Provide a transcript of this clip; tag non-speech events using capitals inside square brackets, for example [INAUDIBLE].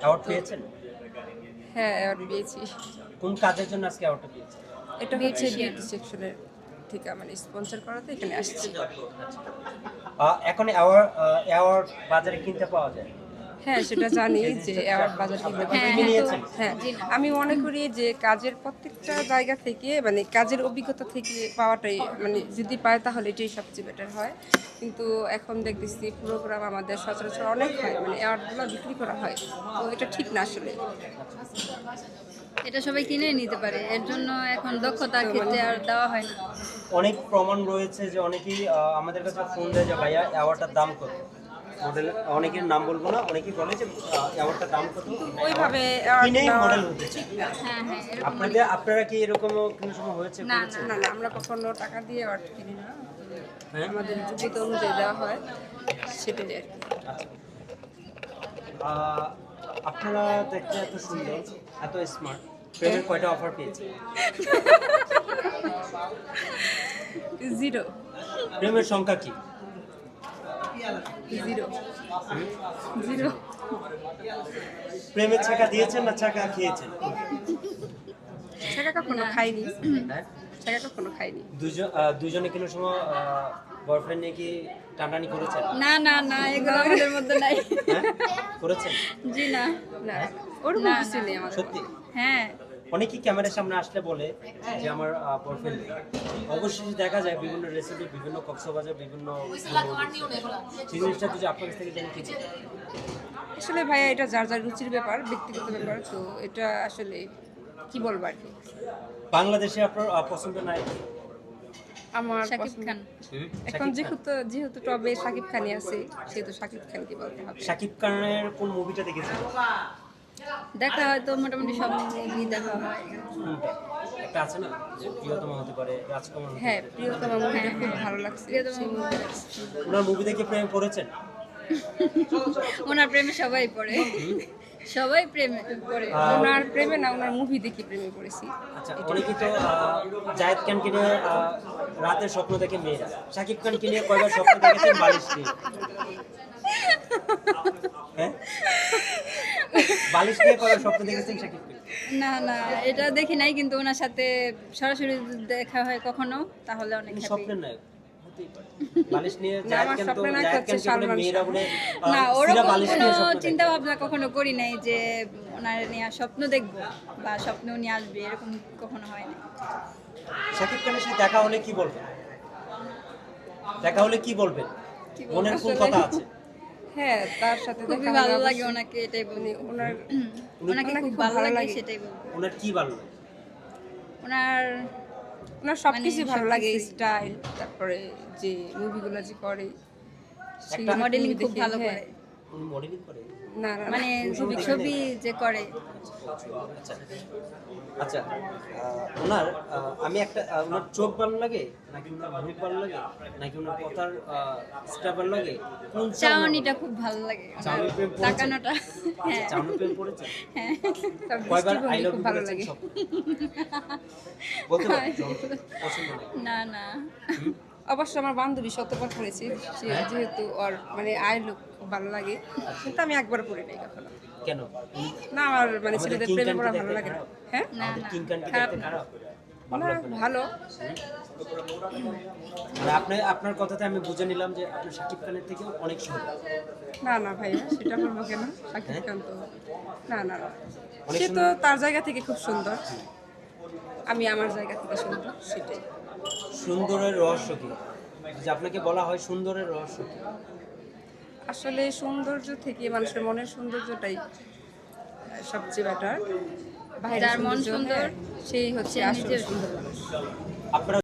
Award পেয়েছেন? হ্যাঁ award পেয়েছি। কোন কাজের জন্য আজকে অ্যাওয়ার্ডটা পেয়েছেন? এটা হচ্ছে বিউটি সেকশনের থেকে মানে স্পন্সর করাতে এখানে আসছি। আহ, এখন অ্যাওয়ার্ড অ্যাওয়ার্ড বাজারে কিনতে পাওয়া যায়। হ্যাঁ সেটা জানি যে অ্যাওয়ার্ড বাজার। আপনি নিয়েছেন হ্যাঁ আমি মনে করি যে কাজের প্রত্যেকটা জায়গা থেকে মানে কাজের অভিজ্ঞতা থেকে পাওয়াটাই মানে যদি পায় তাহলে এটাই সবচেয়ে বেটার হয়। কিন্তু এখন দেখতেছি প্রোগ্রাম আমাদের সচরাচর অনেক হয় মানে অ্যাওয়ার্ডগুলো বিক্রি করা হয়। তো এটা ঠিক না আসলে। এটা সবাই কিনে নিতে পারে এর জন্য এখন দক্ষতার ক্ষেত্রে আর দেওয়া হয় না। অনেক প্রমাণ রয়েছে যে অনেকেই আমাদের কাছে ফোন দেয় যে ভাইয়া অ্যাওয়ার্ডটার দাম কত? মডেল অনেকের নাম বলব না অনেকেই বলে যে অ্যাওয়ার্ডটার দাম কত? ওইভাবে কিনেই মডেল হতে। হ্যাঁ হ্যাঁ আপনাদের আপনারা কি এরকম কোনো সময় হয়েছে না, না না আমরা কখনো টাকা দিয়ে অ্যাওয়ার্ড কিনি না। হ্যাঁ? আমাদের যোগ্যতা অনুযায়ী দেওয়া হয় সেটাই আর কি। আচ্ছা। আপনারা দেখতে এত সুন্দর এত স্মার্ট প্রেমের কয়টা অফার পেয়েছে? [LAUGHS] জিরো প্রেমের সংখ্যা কি? জিরো জিরো প্রেমের ছাকা দিয়েছেন না ছাকা খেয়েছেন? টাকা কখনো খাইনি। হ্যাঁ টাকা কখনো খাইনি। দুজন দুজনে কোনো সময় বয়ফ্রেন্ড নিয়ে কি টানাটানি করেছেন? না না না এগুলো আমাদের মধ্যে নাই। হ্যাঁ? করেছেন? জি না। না। ওরকম না, কিছু নেই আমাদের। সত্যি? হ্যাঁ। অনেকেই ক্যামেরার সামনে আসলে বলে যে আমার বয়ফ্রেন্ড অবশ্যই দেখা যায় বিভিন্ন রেসিপি বিভিন্ন কক্সবাজার বিভিন্ন জিনিসটা যদি আপনার কাছ থেকে জেনে কিছু আসলে ভাইয়া এটা যার যার রুচির ব্যাপার ব্যক্তিগত ব্যাপার তো এটা আসলে কি বলব আর কি? বাংলাদেশে আপনার পছন্দ নাই? আমার শাকিব খান। এখন যেহেতু যেহেতু টবে শাকিব খানই আছে সেহেতু শাকিব খানকে বলতে হবে। শাকিব খানের কোন মুভিটা দেখেছেন? দেখা হয়তো মোটামুটি সব মুভি দেখা হয়। কোনটা? একটা আছে না? যে প্রিয়তমা হতে পারে রাজকুমার হ্যাঁ প্রিয়তমা মুভিটা খুব ভালো লাগছে। প্রিয়তমা ওনার মুভি দেখে প্রেম করেছেন [LAUGHS] ওনার প্রেমে সবাই পড়ে। সবাই প্রেমে পড়ে। ওনার প্রেমে না ওনার মুভি দেখে প্রেমে পড়েছি। আচ্ছা অনেকে তো জায়েদ খানকে নিয়ে রাতের স্বপ্ন দেখে মেয়েরা। শাকিব খানকে নিয়ে কয়বার স্বপ্ন দেখেছেন? [LAUGHS] বালিশ নিয়ে বালিশ নিয়ে স্বপ্ন দেখেছেন শাকিব না না এটা দেখি নাই কিন্তু ওনার সাথে সরাসরি দেখা হয় কখনো তাহলে অনেক স্বপ্নের নায়ক নিয়ে না, ওরকম কোনো নিয়ে। চিন্তা ভাবনা কখনো করি নাই যে ওনার নিয়ে স্বপ্ন দেখব বা স্বপ্ন উনি আসবে এরকম কখনো হয় না শাকিব খানের সাথে দেখা হলে কি বলবেন? দেখা হলে কি বলবেন? মনের কোন কথা আছে? হ্যাঁ তার সাথে খুবই ভালো লাগে ওনাকে এটাই বলি। ওনার ওনাকে খুব ভালো লাগে। সেটাই বলি। ওনার কি ভালো লাগে? ওনার ওনার সবকিছু মানে ভালো লাগে স্টাইল তারপরে যে মুভিগুলো যে করে সেই একটা মডেলিং খুব ভালো হ্যাঁ। করে। মডেলিং করে না মানে ছবি ছবি যে করে। আচ্ছা। আচ্ছা ওনার আমি একটা ওনার চোখ ভালো লাগে? নাকি ওনার মুখ ভালো লাগে? নাকি ওনার কথার স্টাইল ভালো লাগে? কোন চাউনিটা খুব ভালো লাগে। চাউনি প্রেম তাকানোটা হ্যাঁ। চাউনি প্রেম পড়েছে? হ্যাঁ। কয়বার আই লাভ ইউ ভালো লাগে। [LAUGHS] বলতে পারেন না না। অবশ্য আমার বান্ধবী শতবার পড়েছি? যেহেতু ওর মানে আয় লোক ভালো লাগে কিন্তু আমি একবার পড়ি নাই কখনো। কেন? না আমার মানে ছেলেদের প্রেমে পড়া ভালো লাগে না? হ্যাঁ? ভালো আপনার কথাতে আমি বুঝে নিলাম যে আপনি শাকিব খানের থেকেও অনেক সুন্দর না না ভাইয়া সেটা বলব কেন? হ্যাঁ? খান তো না না না। সে তো তার জায়গা থেকে খুব সুন্দর। আমি আমার জায়গা থেকে সুন্দর সেটাই। সুন্দরের রহস্য কি? যে আপনাকে বলা হয় সুন্দরের রহস্য কি? আসলে সৌন্দর্য থেকে মানুষের মনের সৌন্দর্যটাই সবচেয়ে বেটার যার মন সুন্দর, হ্যাঁ, সেই হচ্ছে আসল সুন্দর মানুষ। আপনারা